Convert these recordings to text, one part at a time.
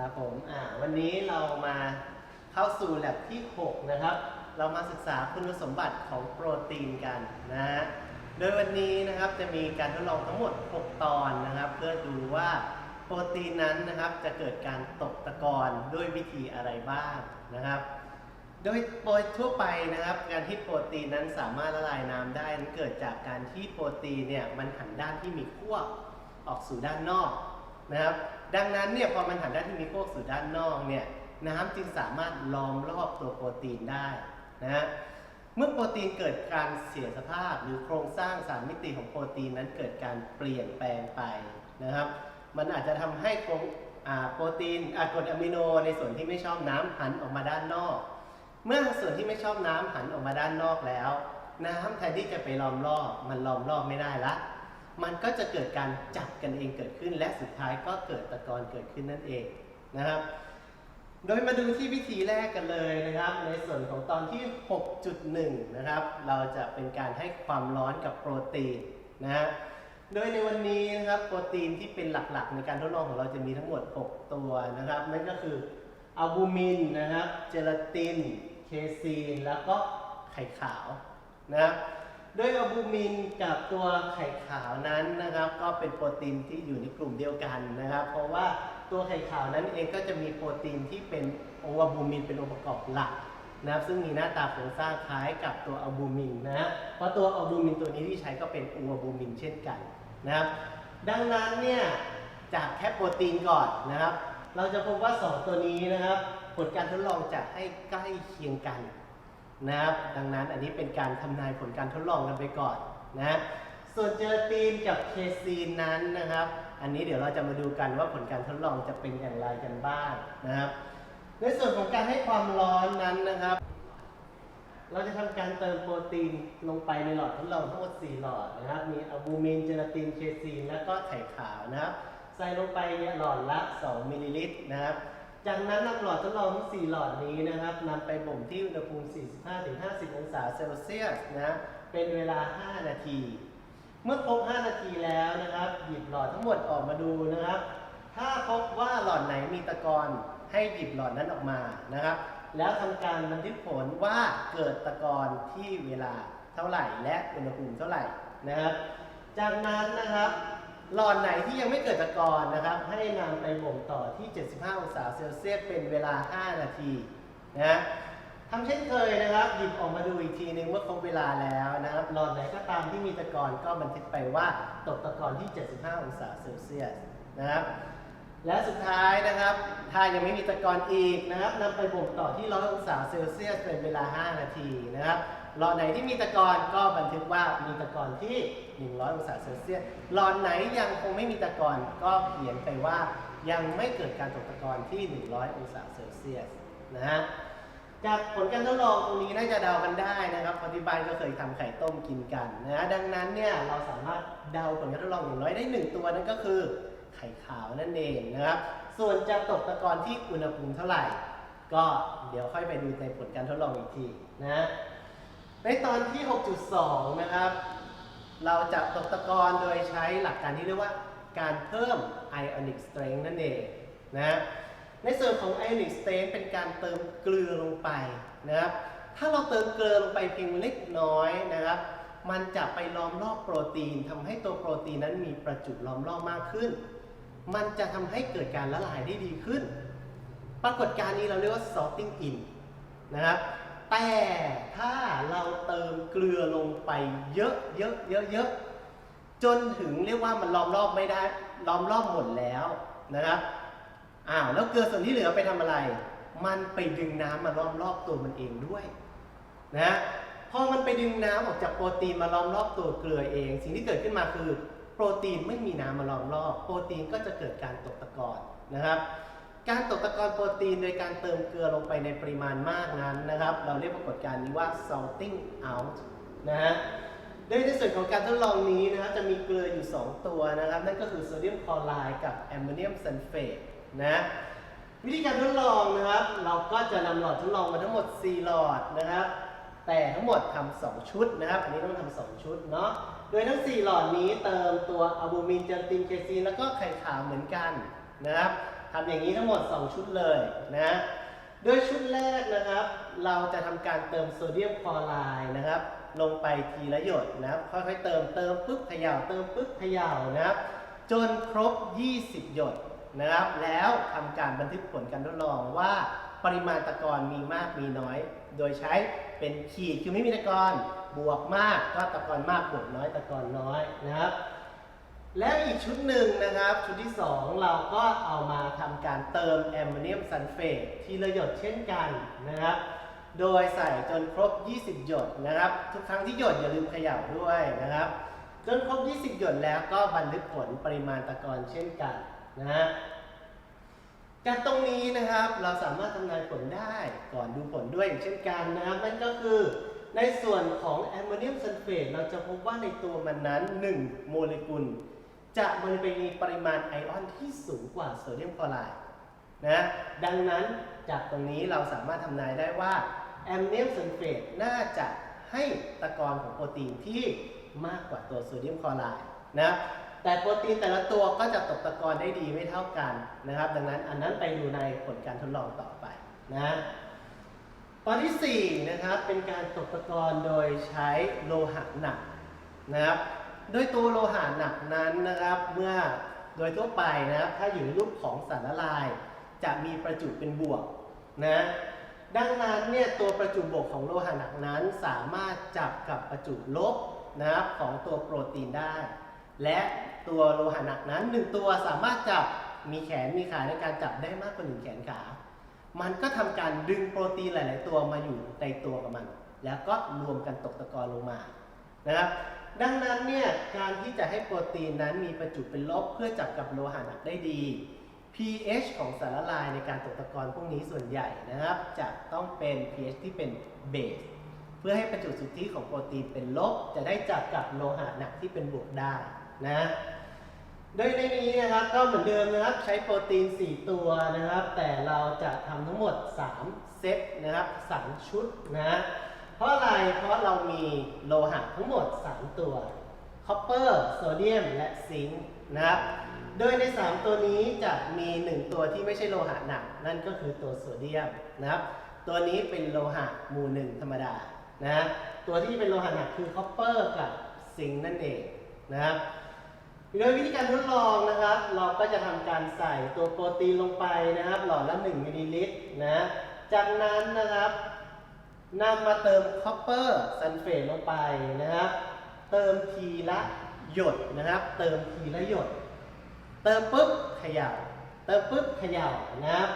ครับผมอ่าวันนี้เรามาเข้าสู่แลบที่ 6 นะครับ เรามาศึกษาคุณสมบัติของโปรตีนกันนะฮะโดยวันนี้นะครับจะมีการทดลองทั้งหมด 6 ตอนนะครับ เพื่อดูว่าโปรตีนนั้นนะครับจะเกิดการตกตะกอนด้วยวิธีอะไรบ้างนะครับ โดยโดยทั่วไปนะครับ การที่โปรตีนนั้นสามารถละลายน้ำได้นั้นเกิดจากการที่โปรตีนเนี่ยมันหันด้านที่มีขั้วออกสู่ด้านนอก นะครับ ดังนั้นเนี่ยพอมันหันด้านที่มีขั้วสู่อด้านนอกเนี่ยน้ำจึงสามารถล้อมรอบตัวโปรตีนได้นะฮะเมื่อโปรตีนเกิดการเสียสภาพหรือโครงสร้างสารมิติของโปรตีนนั้นเกิดการเปลี่ยนแปลงไปนะครับ มันอาจจะทำให้โครงโปรตีนอากรดอะมิโนในส่วนที่ไม่ชอบน้ำหันออกมาด้านนอก เมื่อส่วนที่ไม่ชอบน้ำหันออกมาด้านนอกแล้ว น้ำแทนที่จะไปล้อมรอบมันล้อมรอบไม่ได้ละ มันก็จะเกิดการจับกันเองเกิดขึ้น และสุดท้ายก็เกิดตะกอนเกิดขึ้นนั่นเองนะครับ โดยมาดูที่วิธีแรกกันเลยนะครับ ในส่วนของตอนที่ 6.1 นะครับ เราจะเป็นการให้ความร้อนกับโปรตีนนะฮะโดยในวันนี้นะครับโปรตีนที่เป็นหลักๆ ในการทดลองของเราจะมีทั้งหมด 6 ตัวนะครับนั่นก็คืออัลบูมินนะครับ เจลาติน เคซีน แล้วก็ไข่ขาวนะครับ โดยอัลบูมินกับตัวไข่ขาวนั้นนะครับ ก็เป็นโปรตีนที่อยู่ในกลุ่มเดียวกันนะครับ เพราะว่าตัวไข่ขาวนั้นเองก็จะมีโปรตีนที่เป็นองค์อัลบูมินเป็นองค์ประกอบหลักนะครับซึ่งมีหน้าตาโครงสร้างคล้ายกับตัวอัลบูมินนะฮะเพราะตัวอัลบูมินตัวนี้ที่ใช้ก็เป็นองค์อัลบูมินเช่นกันนะครับดังนั้นเนี่ยจากแค่โปรตีนก่อนนะครับ เราจะพบว่า 2 ตัวนี้นะครับ ผลการทดลองจะให้ใกล้เคียงกัน นะครับ ดังนั้นอันนี้เป็นการทำนายผลการทดลองกันไปก่อนนะ ส่วนเจลาตินกับเคซีนนั้นนะครับ อันนี้เดี๋ยวเราจะมาดูกันว่าผลการทดลองจะเป็นอย่างไรกันบ้างนะครับ ในส่วนของการให้ความร้อนนั้นนะครับ เราจะทำการเติมโปรตีนลงไปในหลอดทดลองทั้งหมด4หลอดนะครับ มีอะบูมินเจลาตินเคซีนและก็ไข่ขาวนะครับ ใส่ลงไปเนี่ยหลอดละ 2มิลลิลิตรนะครับ จากนั้นนำหลอดทดลองทั้ง 4 หลอดนี้นะครับนำไปบ่มที่อุณหภูมิ 45-50 องศาเซลเซียสนะเป็นเวลา 5 นาที เมื่อครบ 5 นาทีแล้วนะครับ หยิบหลอดทั้งหมดออกมาดูนะครับ ถ้าพบว่าหลอดไหนมีตะกอนให้หยิบหลอดนั้นออกมานะครับ แล้วทำการบันทึกผลว่าเกิดตะกอนที่เวลาเท่าไหร่ และอุณหภูมิเท่าไหร่นะครับ จากนั้นนะครับ หลอดไหนที่ยังไม่เกิดตะกอนนะครับ ให้นำไปบ่มต่อที่ 75 องศาเซลเซียสเป็นเวลา 5 นาทีนะทำเช่นเคยนะครับหยิบออกมาดูอีกทีนึงเมื่อครบเวลาแล้วนะครับหลอดไหนก็ตามที่มีตะกอนก็บันทึกไปว่าตกตะกอนที่ 75 องศาเซลเซียสนะครับและสุดท้ายนะครับ ถ้ายังไม่มีตะกอนอีกนะครับนำไปบ่มต่อที่ 100 องศาเซลเซียสเป็นเวลา 5 นาทีนะครับหลอดไหนที่มีตะกอนก็บันทึกว่ามีตะกอนที่ 100 องศาเซลเซียสหลอดไหนยังคงไม่มีตะกอนก็เขียนไปว่ายังไม่เกิดการตกตะกอนที่ 100 องศาเซลเซียสนะฮะจากผลการทดลองตรงนี้น่าจะเดากันได้นะครับเพราะที่บ้านก็เคยทำไข่ต้มกินกันนะฮะดังนั้นเนี่ยเราสามารถเดาผลการทดลองอย่างน้อยได้หนึ่งตัวนั่นก็คือไข่ขาวนั่นเองนะครับ ส่วนจะตกตะกอนที่อุณหภูมิเท่าไหร่ ก็เดี๋ยวค่อยไปดูในผลการทดลองอีกทีนะ ในตอนที่ 6.2 นะครับ เราจะตกตะกอนโดยใช้หลักการที่เรียกว่าการเพิ่ม ionic strength นั่นเองนะในส่วนของ ionic strength เป็นการเติมเกลือลงไปนะครับ ถ้าเราเติมเกลือลงไปเพียงเล็กน้อยนะครับ มันจะไปล้อมรอบโปรตีนทำให้ตัวโปรตีนนั้นมีประจุล้อมรอบมากขึ้น มันจะทำให้เกิดการละลายได้ดีขึ้น ปรากฏการณ์นี้เราเรียกว่า salting in นะครับ แต่ถ้าเราเติมเกลือลงไปเยอะเยอะเยอะเยอะจนถึงเรียกว่ามันล้อมรอบไม่ได้ล้อมรอบหมดแล้วนะครับอ้าวแล้วเกลือส่วนที่เหลือไปทำอะไร มันไปดึงน้ำมาล้อมรอบตัวมันเองด้วยนะพอมันไปดึงน้ำออกจากโปรตีนมาล้อมรอบตัวเกลือเอง สิ่งที่เกิดขึ้นมาคือ โปรตีนไม่มีน้ำมาล้อมรอบ โปรตีนก็จะเกิดการตกตะกอนนะครับ การตกตะกอนโปรตีนโดยการเติมเกลือลงไปในปริมาณมากนั้นนะครับ เราเรียกปรากฏการณ์นี้ว่า salting out นะฮะโดยในส่วนของการทดลองนี้นะครับจะมีเกลืออยู่ 2 ตัวนะครับ นั่นก็คือโซเดียมคลอไรด์กับแอมโมเนียมซัลเฟตนะวิธีการทดลองนะครับ เราก็จะนำหลอดทดลองมาทั้งหมด 4 หลอดนะครับ แต่ทั้งหมดทำ2ชุดนะครับ อันนี้ต้องทำ2ชุดเนาะโดยทั้ง 4 หลอดนี้เติมตัวอะบูมินเจลาตินเคซีนแล้วก็ไข่ขาวเหมือนกันนะครับ ทำอย่างนี้ทั้งหมด 2 ชุดเลยนะโดยชุดแรกนะครับ เราจะทำการเติมโซเดียมคลอไรด์นะครับ ลงไปทีละหยดนะครับ ค่อยๆเติมเติมปุ๊บเขย่าเติมปุ๊บเขย่านะครับ จนครบ 20 หยดนะครับ แล้วทำการบันทึกผลการทดลองว่าปริมาณตะกอนมีมากมีน้อย โดยใช้เป็นขีดคือไม่มีตะกอนบวกมากก็ตะกอนมากบวกน้อยตะกอนน้อยนะครับ แล้วอีกชุดหนึ่งนะครับ ชุดที่ 2 เราก็เอามาทำการเติมแอมโมเนียมซัลเฟตทีละหยดเช่นกันนะครับ โดยใส่จนครบ 20 หยดนะครับ ทุกครั้งที่หยดอย่าลืมเขย่าด้วยนะครับ จนครบ 20 หยดแล้วก็บันทึกผลปริมาณตะกอนเช่นกันนะฮะจากตรงนี้นะครับเราสามารถทำนายผลได้ก่อนดูผลด้วยเช่นกันนะครับนั่นก็คือในส่วนของแอมโมเนียมซัลเฟตเราจะพบว่าในตัวมันนั้น 1 โมเลกุล จะมันไปมีปริมาณไอออนที่สูงกว่าโซเดียมคลอไรด์นะดังนั้นจากตรงนี้เราสามารถทำนายได้ว่าแอมเนียมซัลเฟตน่าจะให้ตะกอนของโปรตีนที่มากกว่าตัวโซเดียมคลอไรด์นะแต่โปรตีนแต่ละตัวก็จะตกตะกอนได้ดีไม่เท่ากันนะครับ ดังนั้นอันนั้นไปดูในผลการทดลองต่อไปนะตอนที่4นะครับเป็นการตกตะกอนโดยใช้โลหะหนักนะครับ โดยตัวโลหะหนักนั้นนะครับ เมื่อโดยทั่วไปนะครับ ถ้าอยู่ในรูปของสารละลาย จะมีประจุเป็นบวกนะดังนั้นเนี่ยตัวประจุบวกของโลหะหนักนั้นสามารถจับกับประจุลบนะครับของตัวโปรตีนได้ และตัวโลหะหนักนั้นหนึ่งตัวสามารถจับมีแขนมีขาในการจับได้มากกว่าหนึ่งแขนขา มันก็ทำการดึงโปรตีนหลาย ๆ ตัวมาอยู่ในตัวกับมัน แล้วก็รวมกันตกตะกอนลงมานะครับ ดังนั้นเนี่ยการที่จะให้โปรตีนนั้นมีประจุเป็นลบเพื่อจับกับโลหะหนักได้ดี pH ของสารละลายในการตกตะกอนพวกนี้ส่วนใหญ่นะครับ จะต้องเป็น pH ที่เป็นเบสเพื่อให้ประจุสุทธิของโปรตีนเป็นลบ จะได้จับกับโลหะหนักที่เป็นบวกได้นะโดยในนี้นะครับก็เหมือนเดิมนะครับใช้โปรตีน 4 ตัวนะครับ แต่เราจะทำทั้งหมด 3 เซตนะครับ 3 ชุดนะ เพราะอะไร เพราะเรามีโลหะทั้งหมด 3 ตัว คอปเปอร์ โซเดียม และซิงค์นะครับ โดยใน 3 ตัวนี้จะมี 1 ตัวที่ไม่ใช่โลหะหนัก นั่นก็คือตัวโซเดียมนะครับ ตัวนี้เป็นโลหะหมู่หนึ่งธรรมดานะตัวที่เป็นโลหะหนักคือคอปเปอร์กับซิงค์นั่นเองนะครับโดยวิธีการทดลองนะครับ เราก็จะทำการใส่ตัวโปรตีนลงไปนะครับ หลอดละ 1มิลลิลิตรนะ จากนั้นนะครับ นำมาเติมคอปเปอร์ซัลเฟตลงไปนะครับ เติมทีละหยดนะครับ เติมทีละหยด เติมปุ๊บเขย่า เติมปุ๊บเขย่านะครับ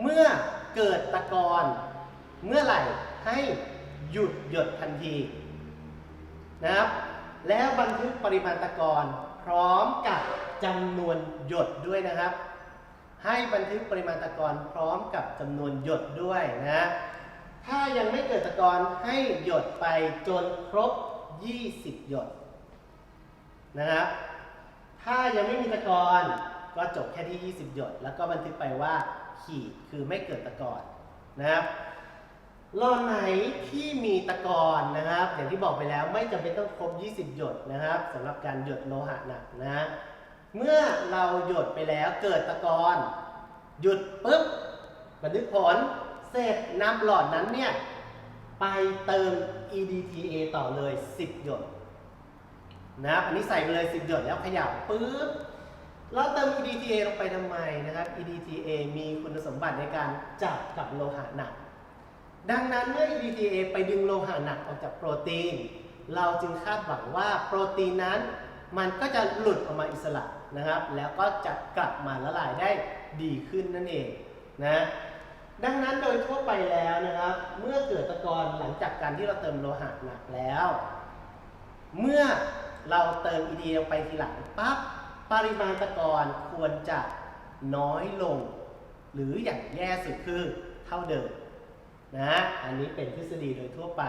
เมื่อเกิดตะกอนเมื่อไหร่ให้หยุดหยดทันทีนะครับ แล้วบันทึกปริมาณตะกอนพร้อมกับจำนวนหยดด้วยนะครับ ให้บันทึกปริมาณตะกอนพร้อมกับจำนวนหยดด้วยนะ ถ้ายังไม่เกิดตะกอนให้หยดไปจนครบ 20 หยดนะครับ ถ้ายังไม่มีตะกอนก็จบแค่ที่ 20 หยด แล้วก็บันทึกไปว่าขีดคือไม่เกิดตะกอนนะครับหลอไหนที่มีตะกอนนะครับ อย่างที่บอกไปแล้วไม่จำเป็นต้องครบ 20 หยดนะครับสำหรับการหยดโลหะหนักนะ เมื่อเราหยดไปแล้วเกิดตะกอนหยุดปุ๊บบันทึกผล เสร็จนำหลอดนั้นเนี่ย ไปเติม EDTA ต่อเลย 10 หยดนะครับอันนี้ใส่ไปเลย 10 หยดแล้วขยับปุ๊บเราเติม EDTA ลงไปทำไมนะครับ EDTA มีคุณสมบัติในการจับกับโลหะหนัก ดังนั้นเมื่อ EDTA ไปดึงโลหะหนักออกจากโปรตีน เราจึงคาดหวังว่าโปรตีนนั้น มันก็จะหลุดออกมาอิสระนะครับ แล้วก็จะกลับมาละลายได้ดีขึ้นนั่นเองนะ ดังนั้นโดยทั่วไปแล้วนะครับ เมื่อเกิดตะกอนหลังจากการที่เราเติมโลหะหนักแล้ว เมื่อเราเติม EDA ลงไปทีหลังปั๊บปริมาณตะกอนควรจะน้อยลง หรืออย่างแย่สุดคือเท่าเดิมนะอันนี้เป็นทฤษฎีโดยทั่วไป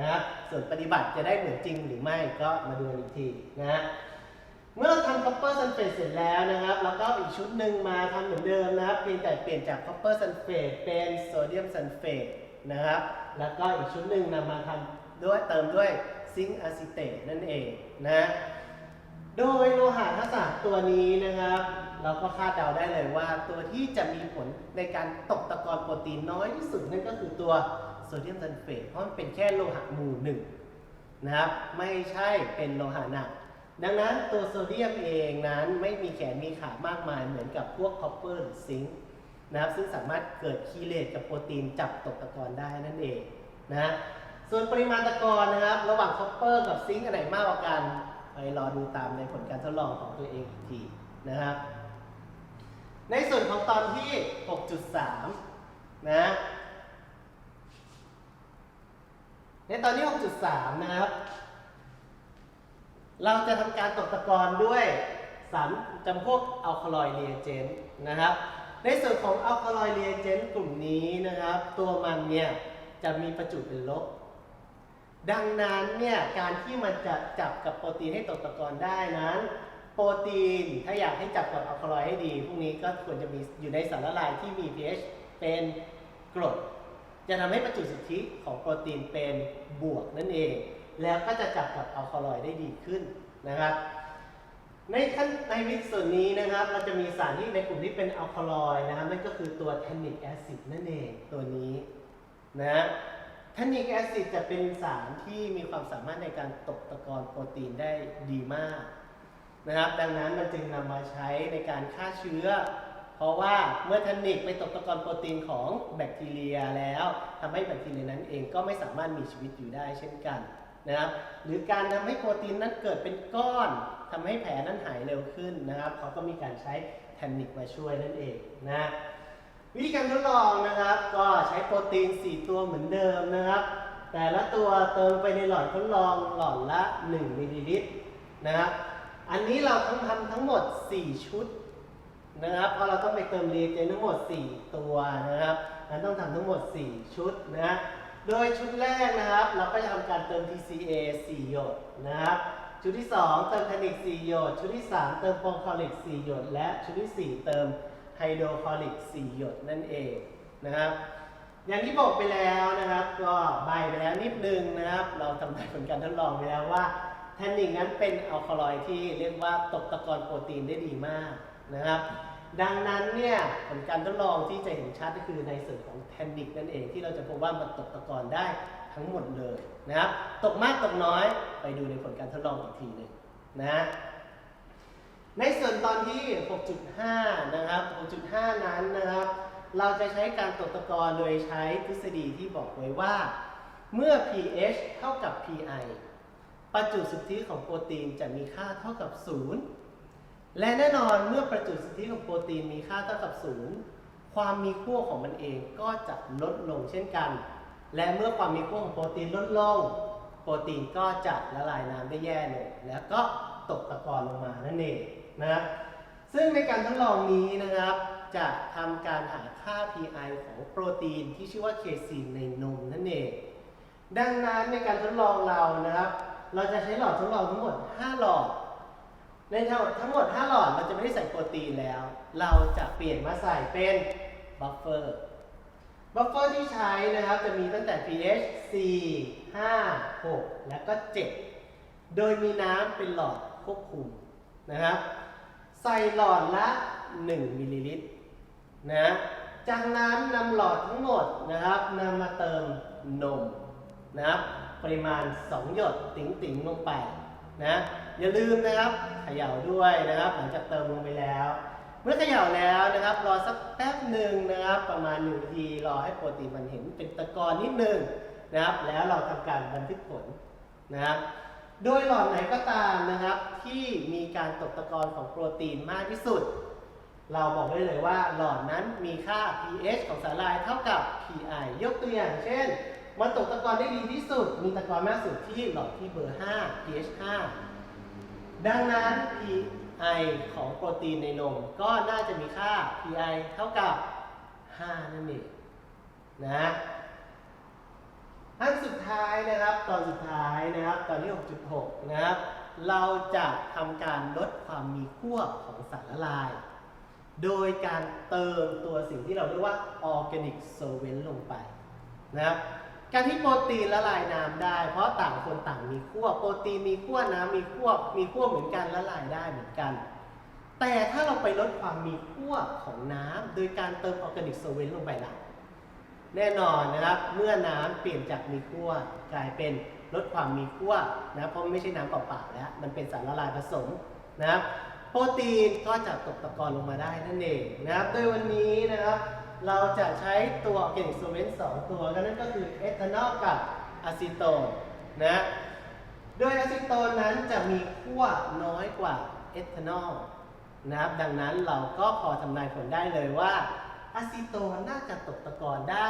นะส่วนปฏิบัติจะได้เหมือนจริงหรือไม่ก็มาดูกันอีกทีนะ เมื่อเราทำคอปเปอร์ซัลเฟตเสร็จแล้วนะครับ แล้วก็อีกชุดหนึ่งมาทำเหมือนเดิมนะครับ เพียงแต่เปลี่ยนจากคอปเปอร์ซัลเฟตเป็นโซเดียมซัลเฟตนะครับ แล้วก็อีกชุดหนึ่งนำมาทำด้วยเติมด้วยซิงค์อะซิเตตนั่นเองนะ โดยโลหะทั้งสามตัวนี้นะครับ เราก็คาดเดาได้เลยว่าตัวที่จะมีผลในการตกตะกอนโปรตีนน้อยที่สุดนั่นก็คือตัวโซเดียมซัลเฟตเพราะมันเป็นแค่โลหะหมู่หนึ่งนะครับ ไม่ใช่เป็นโลหะหนัก ดังนั้นตัวโซเดียมเองนั้นไม่มีแขนมีขามากมายเหมือนกับพวกคอปเปอร์หรือซิงค์นะครับซึ่งสามารถเกิดคีเลตกับโปรตีนจับตกตะกอนได้นั่นเองนะส่วนปริมาณตะกอนนะครับ ระหว่างคอปเปอร์กับซิงค์อันไหนมากกว่ากันไปรอดูตามในผลการทดลองของตัวเองอีกทีนะครับ ในส่วนของตอนที่ 6.3 นะในตอนที่ 6.3 นะครับ เราจะทำการตกตะกอนด้วยสารจำพวกอัลคาลอยเรียเจนนะครับ ในส่วนของอัลคาลอยเรียเจนกลุ่มนี้นะครับ ตัวมันเนี่ยจะมีประจุเป็นลบ ดังนั้นเนี่ยการที่มันจะจับกับโปรตีนให้ตกตะกอนได้นั้น โปรตีนถ้าอยากให้จับกับอัลคาลอยให้ดี พวกนี้ก็ควรจะมีอยู่ในสารละลายที่มี pH เป็นกรด จะทำให้ประจุสุทธิของโปรตีนเป็นบวกนั่นเอง แล้วก็จะจับกับอัลคาลอยได้ดีขึ้นนะครับ ในขั้นในวิธีส่วนนี้นะครับ เราจะมีสารที่ในกลุ่มที่เป็นอัลคาลอยนะครับนั่นก็คือตัวแทนนิกแอซิดนั่นเองตัวนี้นะแทนนิกแอซิดจะเป็นสารที่มีความสามารถในการตกตะกอนโปรตีนได้ดีมากนะครับ ดังนั้นมันจึงนำมาใช้ในการฆ่าเชื้อ เพราะว่าเมื่อแทนนิกไปตกตะกอนโปรตีนของแบคทีเรียแล้วทำให้แบคทีเรียนั้นเองก็ไม่สามารถมีชีวิตอยู่ได้เช่นกัน นะครับ หรือการทำให้โปรตีนนั้นเกิดเป็นก้อนทำให้แผลนั้นหายเร็วขึ้นนะครับเขาก็มีการใช้แทนนิกมาช่วยนั่นเองนะวิธีการทดลองนะครับ ก็ใช้โปรตีน 4 ตัวเหมือนเดิมนะครับ แต่ละตัวเติมไปในหลอดทดลองหลอดละ 1มิลลิลิตรนะครับอันนี้เราทั้งทำทั้งหมด 4 ชุดนะครับ เพราะเราต้องไปเติมรีเจนทั้งหมด 4 ตัวนะครับนั้นต้องทำทั้งหมด 4 ชุดนะ โดยชุดแรกนะครับ เราก็จะทำการเติม TCA 4 หยดนะครับ ชุดที่ 2 เติมแทนิก 4 หยด ชุดที่ 3 เติมปองคอลิก 4 หยด และชุดที่ 4 เติมไฮโดรคลอริก 4 หยดนั่นเองนะครับ อย่างที่บอกไปแล้วนะครับ ก็ใบไปแล้วนิดนึงนะครับ เราทำผลการทดลองไปแล้วว่าแทนนิกนั้นเป็นอัลคาลอยที่เรียกว่าตกตะกอนโปรตีนได้ดีมากนะครับ ดังนั้นเนี่ยผลการทดลองที่จะเห็นชัดก็คือในส่วนของแทนนิกนั่นเองที่เราจะพบว่ามันตกตะกอนได้ทั้งหมดเลยนะครับ ตกมากตกน้อยไปดูในผลการทดลองอีกทีหนึ่งนะในส่วนตอนที่ 6.5 นะครับ 6.5 นั้นนะครับ เราจะใช้การตกตะกอนโดยใช้ทฤษฎีที่บอกไว้ว่า เมื่อ pH เท่ากับ pi ประจุสุทธิของโปรตีนจะมีค่าเท่ากับ 0 และแน่นอนเมื่อประจุสุทธิของโปรตีนมีค่าเท่ากับ0ความมีขั้วของมันเองก็จะลดลงเช่นกัน และเมื่อความมีขั้วของโปรตีนลดลง โปรตีนก็จะละลายน้ำได้แย่ลงแล้วก็ตกตะกอนลงมานั่นเองนะครับซึ่งในการทดลองนี้นะครับ จะทำการหาค่า pi ของโปรตีนที่ชื่อว่าเคซีนในนมนั่นเอง ดังนั้นในการทดลองเรานะครับ เราจะใช้หลอดทดลองทั้งหมด 5 หลอด ในทั้งหมดทั้งหมด 5 หลอดเราจะไม่ได้ใส่โปรตีนแล้ว เราจะเปลี่ยนมาใส่เป็นบัฟเฟอร์บัฟเฟอร์ที่ใช้นะครับจะมีตั้งแต่ pH 4 5 6 และก็ 7 โดยมีน้ำเป็นหลอดควบคุมนะครับ ใส่หลอดละ 1มิลลิลิตรนะจากนั้นนำหลอดทั้งหมดนะครับนำมาเติมนมนะครับปริมาณ 2 หยดติ๋งๆลงไปนะ อย่าลืมนะครับเขย่าด้วยนะครับ หลังจากเติมลงไปแล้ว เมื่อเขย่าแล้วนะครับ รอสักแป๊บหนึ่งนะครับ ประมาณ1นาที รอให้โปรตีนมันเห็นเป็นตะกอนนิดนึงนะครับ แล้วเราทำการบันทึกผลนะครับ โดยหลอดไหนก็ตามนะครับ ที่มีการตกตะกอนของโปรตีนมากที่สุด เราบอกได้เลยว่าหลอดนั้นมีค่า pH ของสารายเท่ากับ pi ยกตัวอย่างเช่นมันตกตะกอนได้ดีที่สุด มีตะกอนมากสุดที่หลอดที่เบอร์ 5 pH 5 ดังนั้น pi ของโปรตีนในนมก็น่าจะมีค่า pi เท่ากับ 5 นั่นเองนะอันสุดท้ายนะครับ ตอนสุดท้ายนะครับ ตอนที่ 6.6 นะครับ เราจะทำการลดความมีขั้วของสารละลาย โดยการเติมตัวสิ่งที่เราเรียกว่าออร์แกนิกโซเวนต์ลงไปนะครับ การที่โปรตีนละลายน้ำได้ เพราะต่างคนต่างมีขั้วโปรตีนมีขั้วน้ำมีขั้วมีขั้วเหมือนกันละลายได้เหมือนกัน แต่ถ้าเราไปลดความมีขั้วของน้ำโดยการเติมออร์แกนิกโซเวนลงไปล่ะแน่นอนนะครับเมื่อน้ำเปลี่ยนจากมีขั้วกลายเป็นลดความมีขั้วนะเพราะไม่ใช่น้ำเปล่าๆแล้วมันเป็นสารละลายผสมนะครับโปรตีนก็จะตกตะกอนลงมาได้นั่นเองนะครับโดยวันนี้นะครับ เราจะใช้ตัวออร์แกนิกโซเวนสองตัวก็นั่นก็คือเอทานอลกับอะซิโตนนะโดยอะซิโตนนั้นจะมีขั้วน้อยกว่าเอทานอลนะครับดังนั้นเราก็พอทำนายผลได้เลยว่าอะซิโตนน่าจะตกตะกอนได้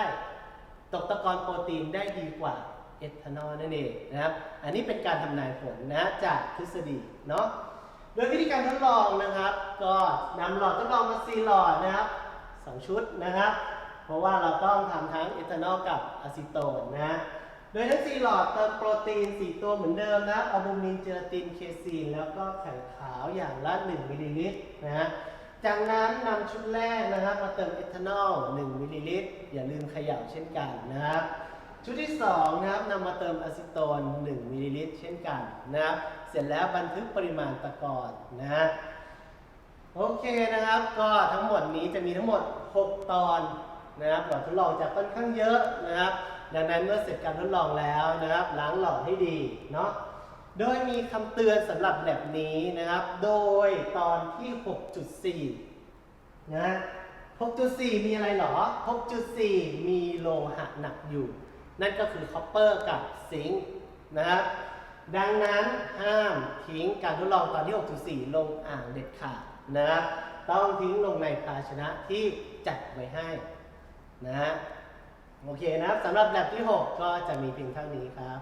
ตกตะกอนโปรตีนได้ดีกว่าเอทานอลนั่นเองนะครับ อันนี้เป็นการทำนายผลนะจากทฤษฎีเนาะโดยวิธีการทดลองนะครับ ก็นำหลอดทดลองมา4หลอดนะครับ สองชุดนะครับ เพราะว่าเราต้องทำทั้งเอทานอลกับอะซิโตนนะ โดยทั้ง 4 หลอดเติมโปรตีน 4 ตัวเหมือนเดิมนะอะบูมินเจลาตินเคซีน แล้วก็ไข่ขาวอย่างละ 1 มิลลิลิตรนะจากนั้นนำชุดแรกนะครับมาเติมเอทานอล 1 มิลลิลิตร อย่าลืมเขย่าเช่นกันนะครับชุดที่2นะครับนำมาเติมอะซิโตน 1 มิลลิลิตร เช่นกันนะครับเสร็จแล้วบันทึกปริมาณตะกอนนะฮะ โอเคนะครับ ก็ทั้งหมดนี้จะมีทั้งหมด 6 ตอนนะครับหลอดทดลองจะค่อนข้างเยอะนะครับ ดังนั้นเมื่อเสร็จการทดลองแล้วนะครับ ล้างหลอดให้ดีเนาะโดยมีคำเตือนสำหรับแบบนี้นะครับ โดยตอนที่ 6.4 นะ 6.4 มีอะไรหรอ 6.4 มีโลหะหนักอยู่ นั่นก็คือคอปเปอร์กับซิงค์นะครับ ดังนั้นห้ามทิ้งการทดลองตอนที่ 6.4 ลงอ่างเด็ดขาด นะครับต้องทิ้งลงในภาชนะที่จัดไว้ให้นะฮะโอเคนะครับสำหรับแบบที่ 6 ก็จะมีเพียงเท่านี้ครับ